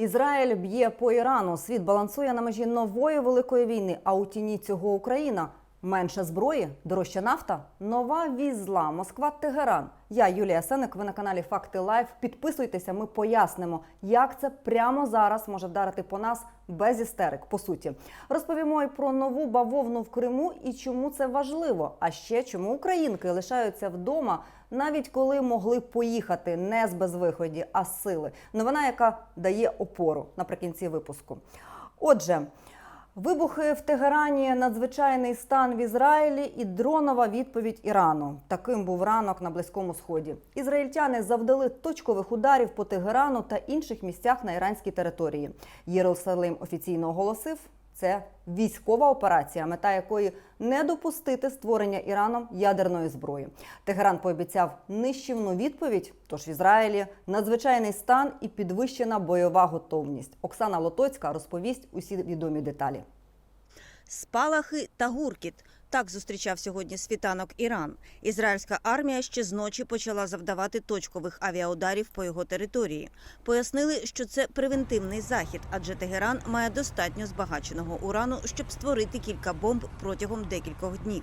Ізраїль б'є по Ірану. Світ балансує на межі нової великої війни. А у тіні цього Україна менше зброї, дорожча нафта, нова візла, Москва, Тегеран. Я Юлія Сеник. Ви на каналі Факти Лайф. Підписуйтеся. Ми пояснимо, як це прямо зараз може вдарити по нас без істерик. По суті, розповімо і про нову бавовну в Криму і чому це важливо. А ще чому українки лишаються вдома, навіть коли могли поїхати не з безвиході, а з сили. Новина, яка дає опору наприкінці випуску. Отже. Вибухи в Тегерані, надзвичайний стан в Ізраїлі і дронова відповідь Ірану. Таким був ранок на Близькому Сході. Ізраїльтяни завдали точкових ударів по Тегерану та інших місцях на іранській території. Єрусалим офіційно оголосив. Це військова операція, мета якої не допустити створення Іраном ядерної зброї. Тегеран пообіцяв нищівну відповідь. Тож в Ізраїлі надзвичайний стан і підвищена бойова готовність. Оксана Лотоцька розповість усі відомі деталі. Спалахи та гуркіт. Так зустрічав сьогодні світанок Іран. Ізраїльська армія ще з ночі почала завдавати точкових авіаударів по його території. Пояснили, що це превентивний захід, адже Тегеран має достатньо збагаченого урану, щоб створити кілька бомб протягом декількох днів.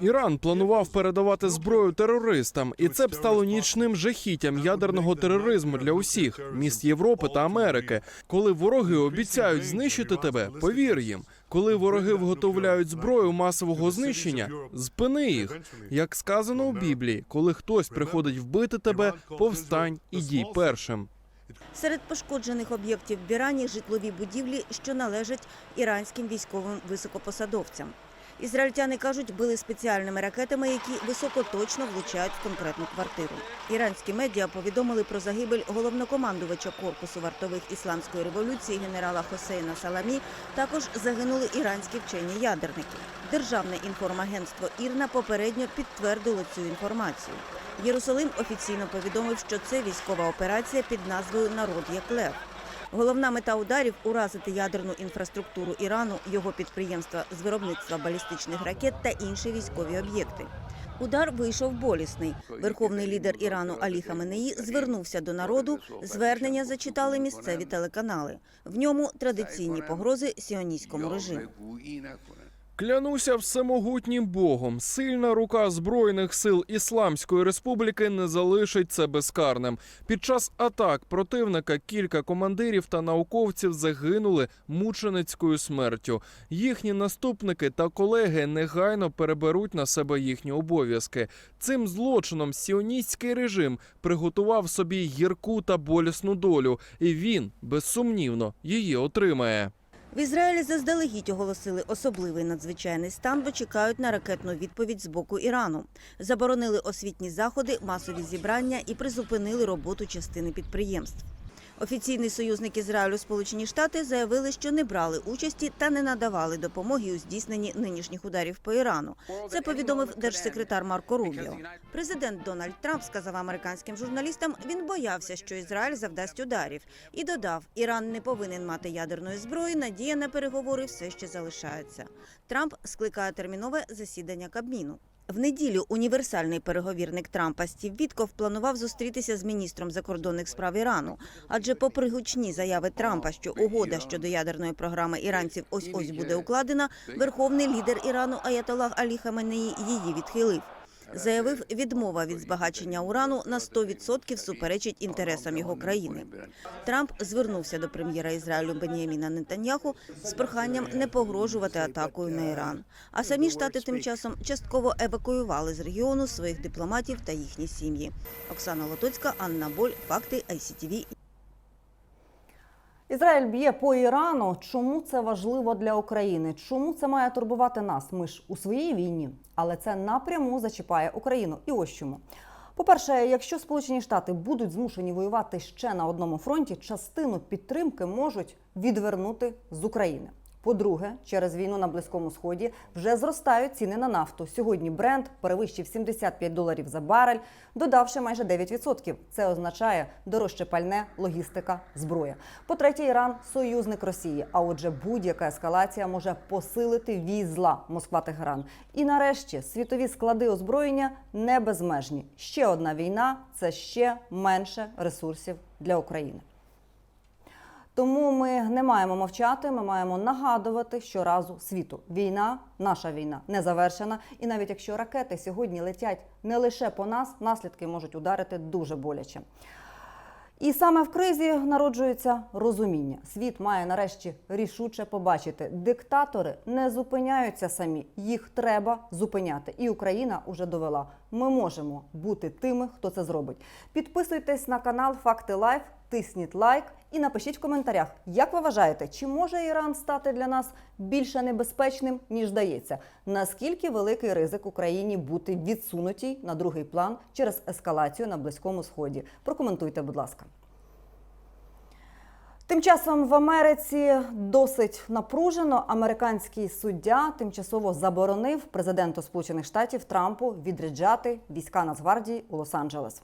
Іран планував передавати зброю терористам, і це б стало нічним жахіттям ядерного тероризму для усіх міст Європи та Америки. Коли вороги обіцяють знищити тебе, повір їм. Коли вороги виготовляють зброю масового знищення, зпини їх. Як сказано у Біблії, коли хтось приходить вбити тебе, повстань і дій першим. Серед пошкоджених об'єктів в Бірані житлові будівлі, що належать іранським військовим високопосадовцям. Ізраїльтяни кажуть, били спеціальними ракетами, які високоточно влучають в конкретну квартиру. Іранські медіа повідомили про загибель головнокомандувача корпусу вартових ісламської революції генерала Хосейна Саламі. Також загинули іранські вчені ядерники. Державне інформагентство Ірна попередньо підтвердило цю інформацію. Єрусалим офіційно повідомив, що це військова операція під назвою Народ як лев. Головна мета ударів уразити ядерну інфраструктуру Ірану, його підприємства з виробництва балістичних ракет та інші військові об'єкти. Удар вийшов болісний. Верховний лідер Ірану Алі Хаменеї звернувся до народу. Звернення зачитали місцеві телеканали. В ньому традиційні погрози сіоніському режиму. Клянуся всемогутнім Богом, сильна рука збройних сил Ісламської Республіки не залишить це безкарним. Під час атак противника кілька командирів та науковців загинули мученицькою смертю. Їхні наступники та колеги негайно переберуть на себе їхні обов'язки. Цим злочином сіоністський режим приготував собі гірку та болісну долю, і він безсумнівно її отримає. В Ізраїлі заздалегідь оголосили особливий надзвичайний стан, бо чекають на ракетну відповідь з боку Ірану. Заборонили освітні заходи, масові зібрання і призупинили роботу частини підприємств. Офіційний союзник Ізраїлю Сполучені Штати заявили, що не брали участі та не надавали допомоги у здійсненні нинішніх ударів по Ірану. Це повідомив держсекретар Марко Рубіо. Президент Дональд Трамп сказав американським журналістам, він боявся, що Ізраїль завдасть ударів, і додав, Іран не повинен мати ядерної зброї. Надія на переговори все ще залишається. Трамп скликає термінове засідання Кабміну. В неділю універсальний переговірник Трампа Стів Вітков планував зустрітися з міністром закордонних справ Ірану. Адже, попри гучні заяви Трампа, що угода щодо ядерної програми іранців ось ось буде укладена, верховний лідер Ірану Аятолах Алі Хаменеї її відхилив. Заявив, відмова від збагачення урану на 100% суперечить інтересам його країни. Трамп звернувся до прем'єра Ізраїлю Беніаміна Нетаньяху з проханням не погрожувати атакою на Іран. А самі штати тим часом частково евакуювали з регіону своїх дипломатів та їхні сім'ї. Оксана Лотоцька, Анна Боль, факти ICTV. Ізраїль б'є по Ірану. Чому це важливо для України? Чому це має турбувати нас? Ми ж у своїй війні, але це напряму зачіпає Україну. І ось чому. По-перше, якщо Сполучені Штати будуть змушені воювати ще на одному фронті, частину підтримки можуть відвернути з України. По-друге, через війну на близькому сході вже зростають ціни на нафту. Сьогодні бренд перевищив 75 доларів за барель, додавши майже 9%. Це означає дорожче пальне, логістика, зброя. По-третє, Іран союзник Росії. А отже, будь-яка ескалація може посилити візла Москва-Тегеран. І нарешті світові склади озброєння не безмежні. Ще одна війна це ще менше ресурсів для України. Тому ми не маємо мовчати. Ми маємо нагадувати щоразу світу. Війна, наша війна, не завершена. І навіть якщо ракети сьогодні летять не лише по нас, наслідки можуть ударити дуже боляче. І саме в кризі народжується розуміння. Світ має нарешті рішуче побачити. Диктатори не зупиняються самі, їх треба зупиняти. І Україна уже довела. Ми можемо бути тими, хто це зробить. Підписуйтесь на канал Факти Лайф, тисніть лайк і напишіть в коментарях, як ви вважаєте, чи може Іран стати для нас більше небезпечним ніж здається? Наскільки великий ризик Україні бути відсунутій на другий план через ескалацію на близькому сході? Прокоментуйте, будь ласка. Тим часом в Америці досить напружено. Американський суддя тимчасово заборонив президенту Сполучених Штатів Трампу відряджати війська Нацгвардії у Лос-Анджелес.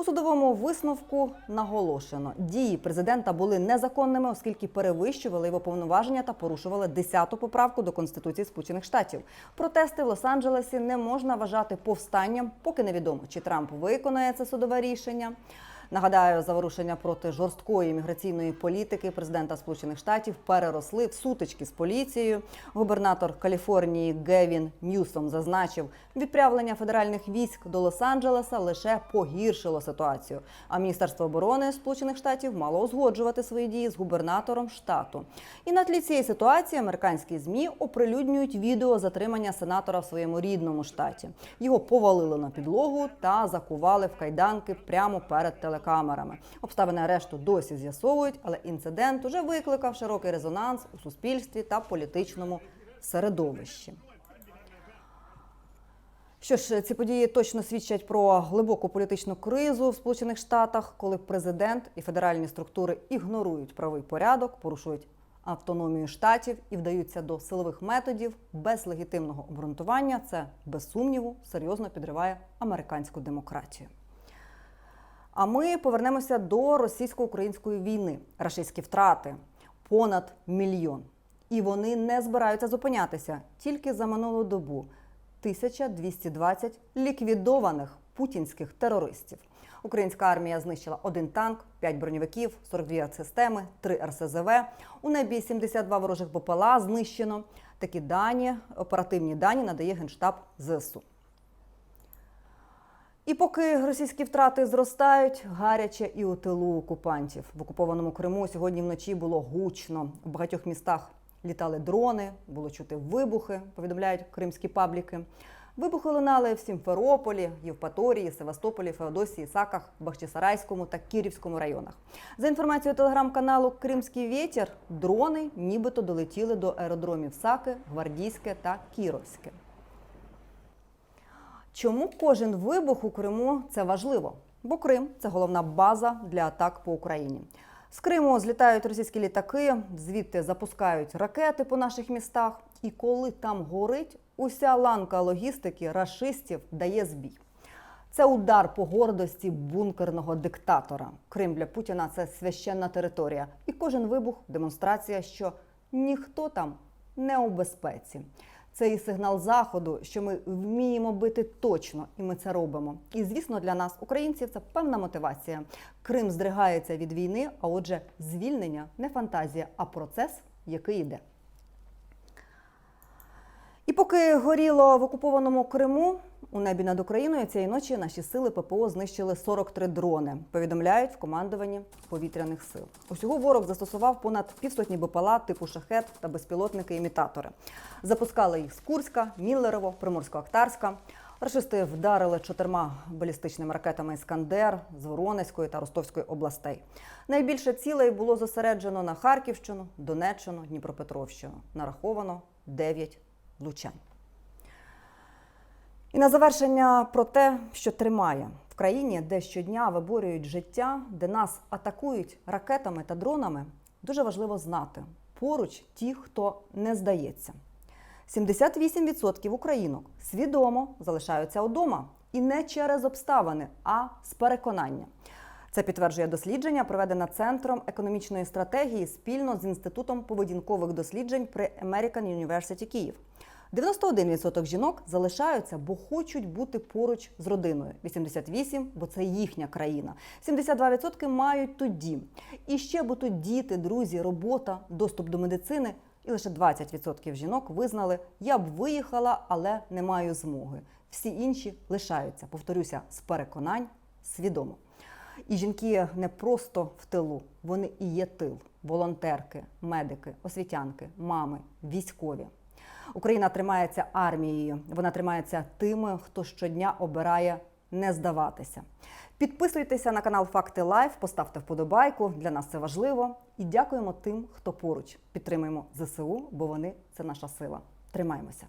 У судовому висновку наголошено, дії президента були незаконними, оскільки перевищували його повноваження та порушували 10-ту поправку до Конституції Сполучених Штатів. Протести в Лос-Анджелесі не можна вважати повстанням, поки невідомо, чи Трамп виконає це судове рішення. Нагадаю, заворушення проти жорсткої міграційної політики президента Сполучених Штатів переросли в сутички з поліцією. Губернатор Каліфорнії Гевін Ньюсом зазначив, відправлення федеральних військ до Лос-Анджелеса лише погіршило ситуацію. А міністерство оборони Сполучених Штатів мало узгоджувати свої дії з губернатором штату. І на тлі цієї ситуації американські змі оприлюднюють відео затримання сенатора в своєму рідному штаті. Його повалили на підлогу та закували в кайданки прямо перед телекамерами. Обставини арешту досі з'ясовують, але інцидент уже викликав широкий резонанс у суспільстві та політичному середовищі. Що ж, ці події точно свідчать про глибоку політичну кризу в Сполучених Штатах, коли президент і федеральні структури ігнорують правий порядок, порушують автономію штатів і вдаються до силових методів без легітимного обґрунтування. Це без сумніву серйозно підриває американську демократію. А ми повернемося до російсько-української війни. Рашистські втрати понад мільйон. І вони не збираються зупинятися тільки за минулу добу. 1220 ліквідованих путінських терористів. Українська армія знищила один танк, 5 броньовиків, 42 артсистеми, 3 РСЗВ. У небі 72 ворожих БПЛА знищено. Такі дані, оперативні дані надає Генштаб ЗСУ. І поки російські втрати зростають, гаряче і у тилу окупантів. В окупованому Криму сьогодні вночі було гучно. У багатьох містах літали дрони, було чути вибухи, повідомляють кримські пабліки. Вибухи лунали в Сімферополі, Євпаторії, Севастополі, Феодосії, Саках, Бахчисарайському та Кірівському районах. За інформацією телеграм-каналу Кримський вітер, дрони нібито долетіли до аеродромів Саки, Гвардійське та Кіровське. Чому кожен вибух у Криму це важливо? Бо Крим це головна база для атак по Україні. З Криму злітають російські літаки, звідти запускають ракети по наших містах. І коли там горить, уся ланка логістики рашистів дає збій. Це удар по гордості бункерного диктатора. Крим для Путіна це священна територія. І кожен вибух демонстрація, що ніхто там не у безпеці. Це і сигнал заходу, що ми вміємо бити точно, і ми це робимо. І звісно, для нас, українців, це певна мотивація. Крим здригається від війни, а отже, звільнення не фантазія, а процес, який йде. І поки горіло в окупованому Криму, у небі над Україною цієї ночі наші сили ППО знищили 43 дрони. Повідомляють в командуванні повітряних сил. Усього ворог застосував понад півсотні БПЛА типу шахет та безпілотники-імітатори. Запускали їх з Курська, Міллерово, Приморсько-Ахтарська. Рашисти вдарили чотирма балістичними ракетами Іскандер з Воронезької та Ростовської областей. Найбільше цілей було зосереджено на Харківщину, Донеччину, Дніпропетровщину. Нараховано 9 влучань. І на завершення про те, що тримає в країні, де щодня виборюють життя, де нас атакують ракетами та дронами, дуже важливо знати поруч ті, хто не здається. 78% українок свідомо залишаються вдома і не через обставини, а з переконання. Це підтверджує дослідження, проведене центром економічної стратегії спільно з інститутом поведінкових досліджень при American University Київ. 91% жінок залишаються, бо хочуть бути поруч з родиною. 88% – бо це їхня країна. 72% мають тут дім. І ще бо тут діти, друзі, робота, доступ до медицини. І лише 20% жінок визнали, я б виїхала, але не маю змоги. Всі інші лишаються, повторюся, з переконань свідомо. І жінки не просто в тилу, вони і є тил, волонтерки, медики, освітянки, мами, військові. Україна тримається армією. Вона тримається тими, хто щодня обирає не здаватися. Підписуйтеся на канал Факти Лайф, поставте вподобайку. Для нас це важливо. І дякуємо тим, хто поруч. Підтримуємо ЗСУ, бо вони це наша сила. Тримаємося.